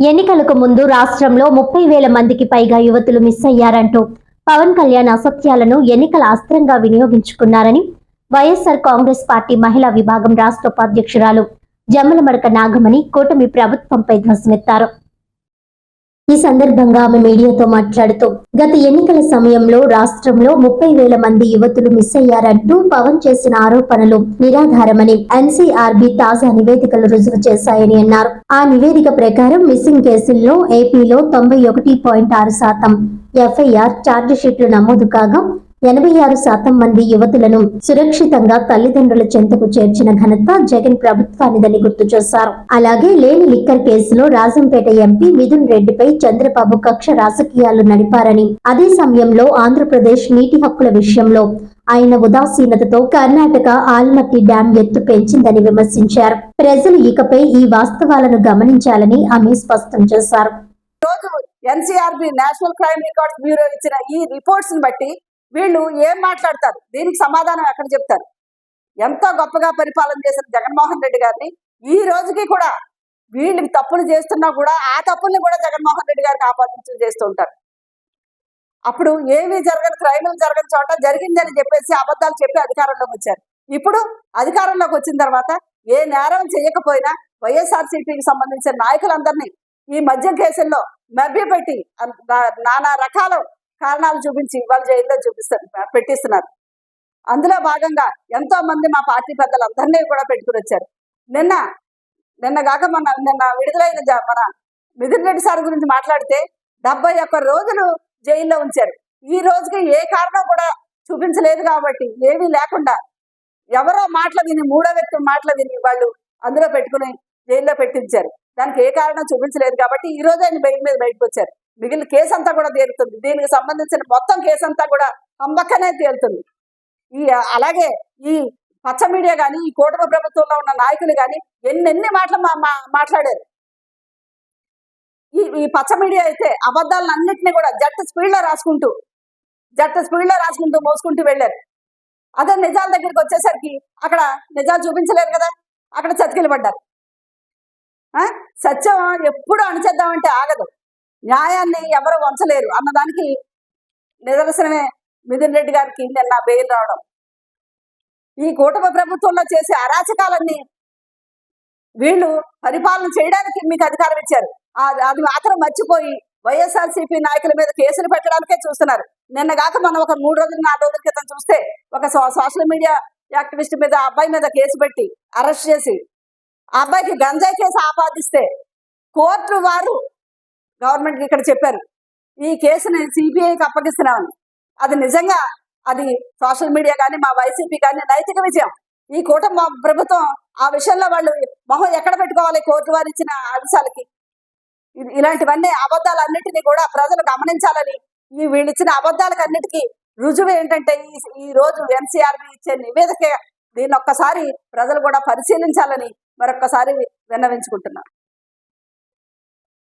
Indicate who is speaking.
Speaker 1: ఎన్నికలకు ముందు రాష్ట్రంలో ముప్పై వేల మందికి పైగా యువతులు మిస్ అయ్యారంటూ పవన్ కళ్యాణ్ అసత్యాలను ఎన్నికల అస్త్రంగా వినియోగించుకున్నారని వైఎస్ఆర్ కాంగ్రెస్ పార్టీ మహిళా విభాగం రాష్ట్ర ఉపాధ్యక్షురాలు జమ్మలమడక నాగమణి కూటమి ప్రభుత్వంపై ధ్వసమెత్తారు ఈ సందర్భంగా ఆమె మీడియాతో మాట్లాడుతూ గత ఎన్నికల సమయంలో రాష్ట్రంలో ముప్పై వేల మంది యువతులు మిస్ అయ్యారంటూ పవన్ చేసిన ఆరోపణలు నిరాధారమని ఎన్సీఆర్బీ తాజా నివేదికలు రుజువు చేశాయని అన్నారు. ఆ నివేదిక ప్రకారం మిస్సింగ్ కేసుల్లో ఏపీలో తొంభై ఒకటి పాయింట్ ఆరు శాతం ఎఫ్ఐఆర్ ఛార్జిషీట్లు నమోదు కాగా ఎనభై ఆరు శాతం మంది యువతులను సురక్షితంగా తల్లిదండ్రుల చెంతకు చేర్చిన ఘనత జగన్ ప్రభుత్వానిదని గుర్తు చేశారు. అలాగే లేని లిక్కర్ కేసులో రాజంపేట ఎంపీ మిథున్ రెడ్డిపై చంద్రబాబు కక్ష రాజకీయాలు నడిపారని అదే సమయంలో ఆంధ్రప్రదేశ్ నీటి హక్కుల విషయంలో ఆయన ఉదాసీనతతో కర్ణాటక ఆల్మట్టి డ్యాం ఎత్తు పెంచిందని విమర్శించారు. ప్రజలు ఇకపై ఈ వాస్తవాలను గమనించాలని ఆమె స్పష్టం చేశారు.
Speaker 2: NCRB national crime records bureau ఇచ్చిన ఈ రిపోర్ట్స్ని బట్టి వీళ్ళు ఏం మాట్లాడతారు? దీనికి సమాధానం ఎక్కడ చెప్తారు? ఎంతో గొప్పగా పరిపాలన చేసిన జగన్మోహన్ రెడ్డి గారిని ఈ రోజుకి కూడా వీళ్ళు తప్పులు చేస్తున్నా కూడా ఆ తప్పుల్ని కూడా జగన్మోహన్ రెడ్డి గారికి ఆపాదించి చేస్తూ ఉంటారు. అప్పుడు ఏమీ జరగని క్రైమ్ జరగని చోట జరిగిందని చెప్పేసి అబద్ధాలు చెప్పి అధికారంలోకి వచ్చారు. ఇప్పుడు అధికారంలోకి వచ్చిన తర్వాత ఏ నేరం చేయకపోయినా వైఎస్ఆర్సీపీకి సంబంధించిన నాయకులందరినీ ఈ మద్యం కేసుల్లో మభ్యపెట్టి నానా రకాల కారణాలు చూపించి వాళ్ళు జైల్లో చూపిస్తారు పెట్టిస్తున్నారు. అందులో భాగంగా ఎంతో మంది మా పార్టీ పెద్దలందరినీ కూడా పెట్టుకుని వచ్చారు. నిన్న నిన్న కాక మన నిన్న విడుదలైన మన మిథున్ రెడ్డి సార్ గురించి మాట్లాడితే డెబ్బై ఒక్క రోజులు జైల్లో ఉంచారు. ఈ రోజుకి ఏ కారణం కూడా చూపించలేదు కాబట్టి ఏమీ లేకుండా ఎవరో మాటలు విని మూడో వ్యక్తి మాటలు విని వాళ్ళు అందులో పెట్టుకుని జైల్లో పెట్టించారు. దానికి ఏ కారణం చూపించలేదు కాబట్టి ఈ రోజు ఆయన బయట మీద బయటకు వచ్చారు. మిగిలిన కేసు అంతా కూడా తేలుతుంది దీనికి సంబంధించిన మొత్తం కేసు అంతా కూడా పంబక్కనే తేలుతుంది. ఈ అలాగే ఈ పచ్చ మీడియా కానీ ఈ కూటమి ప్రభుత్వంలో ఉన్న నాయకులు కానీ ఎన్నెన్ని మాటలు మా- మాట్లాడారు. ఈ ఈ పచ్చ మీడియా అయితే అబద్ధాలను అన్నింటినీ కూడా జట్టు స్పీడ్లో రాసుకుంటూ జట్టు స్పీడ్లో రాసుకుంటూ మోసుకుంటూ వెళ్ళారు. అదే నిజాల దగ్గరికి వచ్చేసరికి అక్కడ నిజాలు చూపించలేరు కదా అక్కడ చతికిలు పడ్డారు ఆ? సత్యం ఎప్పుడు అణిచేద్దామంటే ఆగదు. న్యాయాన్ని ఎవరు వంచలేరు అన్నదానికి నిదర్శనమే మిథున్ రెడ్డి గారికి నిన్న బెయిల్ రావడం. ఈ కూటమి ప్రభుత్వంలో చేసే అరాచకాలన్నీ వీళ్ళు పరిపాలన చేయడానికి మీకు అధికారం ఇచ్చారు. అది మాత్రం మర్చిపోయి వైఎస్ఆర్సీపీ నాయకుల మీద కేసులు పెట్టడానికే చూస్తున్నారు. నిన్న కాక మనం ఒక మూడు రోజులు నాలుగు రోజుల క్రితం చూస్తే ఒక సోషల్ మీడియా యాక్టివిస్ట్ మీద అబ్బాయి మీద కేసు పెట్టి అరెస్ట్ చేసి ఆ అబ్బాయికి గంజాయి కేసు ఆపాదిస్తే కోర్టు వారు గవర్నమెంట్ ఇక్కడ చెప్పారు. ఈ కేసుని సిబిఐకి అప్పగిస్తున్నామని అది నిజంగా అది సోషల్ మీడియా కానీ మా వైసీపీ కానీ నైతిక విజయం. ఈ కూటమి ప్రభుత్వం ఆ విషయంలో వాళ్ళు మొహం ఎక్కడ పెట్టుకోవాలి కోర్టు వారు ఇచ్చిన అంశాలకి? ఇలాంటివన్నీ అబద్ధాలన్నిటినీ కూడా ప్రజలు గమనించాలని ఈ వీళ్ళు ఇచ్చిన అబద్ధాలకు అన్నిటికీ రుజువు ఏంటంటే ఈ ఈ రోజు ఎన్సీఆర్బి ఇచ్చే నివేదిక దీన్ని ఒక్కసారి ప్రజలు కూడా పరిశీలించాలని మరొక్కసారి విన్నవించుకుంటున్నాను.